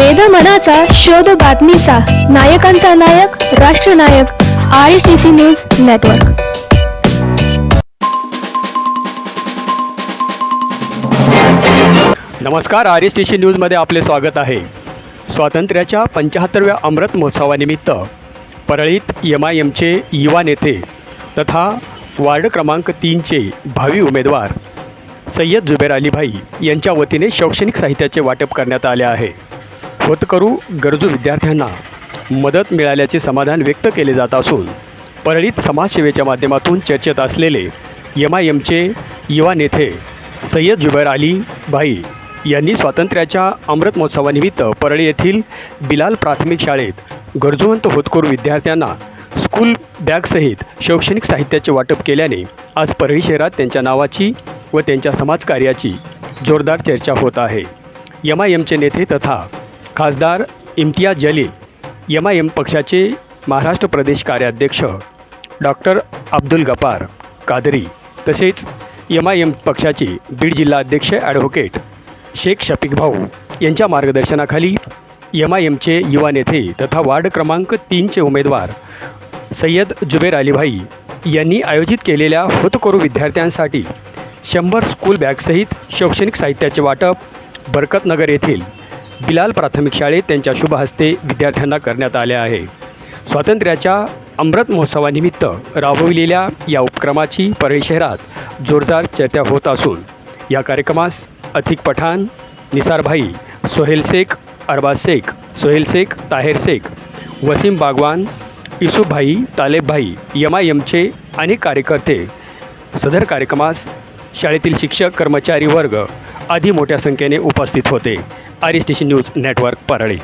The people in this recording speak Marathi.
वेद मनाचा शोध बातमीचा. नायकांचा नायक राष्ट्रनायक R C C news network नमस्कार आर एस टी सी न्यूजमध्ये आपले स्वागत आहे. स्वातंत्र्याच्या पंच्याहत्तरव्या अमृत महोत्सवानिमित्त परळीत एम आय एमचे युवा नेते तथा वार्ड क्रमांक तीनचे भावी उमेदवार सय्यद जुबेर अलीभाई यांच्या वतीने शैक्षणिक साहित्याचे वाटप करण्यात आले आहे. होतकरू गरजू विद्यार्थ्यांना मदत मिळाल्याचे समाधान व्यक्त केले जात असून परळीत समाजसेवेच्या माध्यमातून चर्चेत असलेले एम आय एमचे युवा नेते सय्यद जुबैर अली भाई यांनी स्वातंत्र्याच्या अमृत महोत्सवानिमित्त परळी येथील बिलाल प्राथमिक शाळेत गरजूवंत होतकरू विद्यार्थ्यांना स्कूल बॅगसहित शैक्षणिक साहित्याचे वाटप केल्याने आज परळी शहरात त्यांच्या नावाची व त्यांच्या समाजकार्याची जोरदार चर्चा होत आहे. एम आय एमचे नेते तथा खासदार Imtiaz Jaleel M I M पक्षाचे महाराष्ट्र प्रदेश कार्याध्यक्ष डॉक्टर अब्दुल गपार कादरी तसेच एम आय एम पक्षाचे बीड जिल्हा अध्यक्ष ॲडव्होकेट शेख शफीक भाऊ यांच्या मार्गदर्शनाखाली एम आय एमचे युवा नेते तथा वार्ड क्रमांक तीनचे उमेदवार सय्यद जुबेर अलीभाई यांनी आयोजित केलेल्या होतकरू विद्यार्थ्यांसाठी शंभर स्कूल बॅगसहित शैक्षणिक साहित्याचे वाटप बरकतनगर येथील बिलाल प्राथमिक शाळेत त्यांच्या शुभ हस्ते विद्यार्थ्यांना करण्यात आले आहे. स्वातंत्र्याच्या अमृत महोत्सवानिमित्त राबविलेल्या या उपक्रमाची परळी शहरात जोरदार चर्चा होत असून या कार्यक्रमास अथिक पठाण निसारभाई सोहेल शेख अरबाज शेख सोहेल शेख ताहेर शेख वसीम बागवान इसुभाई तालेबभाई यमायमचे आय एमचे अनेक कार्यकर्ते सदर कार्यक्रमास शाळेतील शिक्षक कर्मचारी वर्ग आधी मोठ्या संख्येने उपस्थित होते. R news network Parli.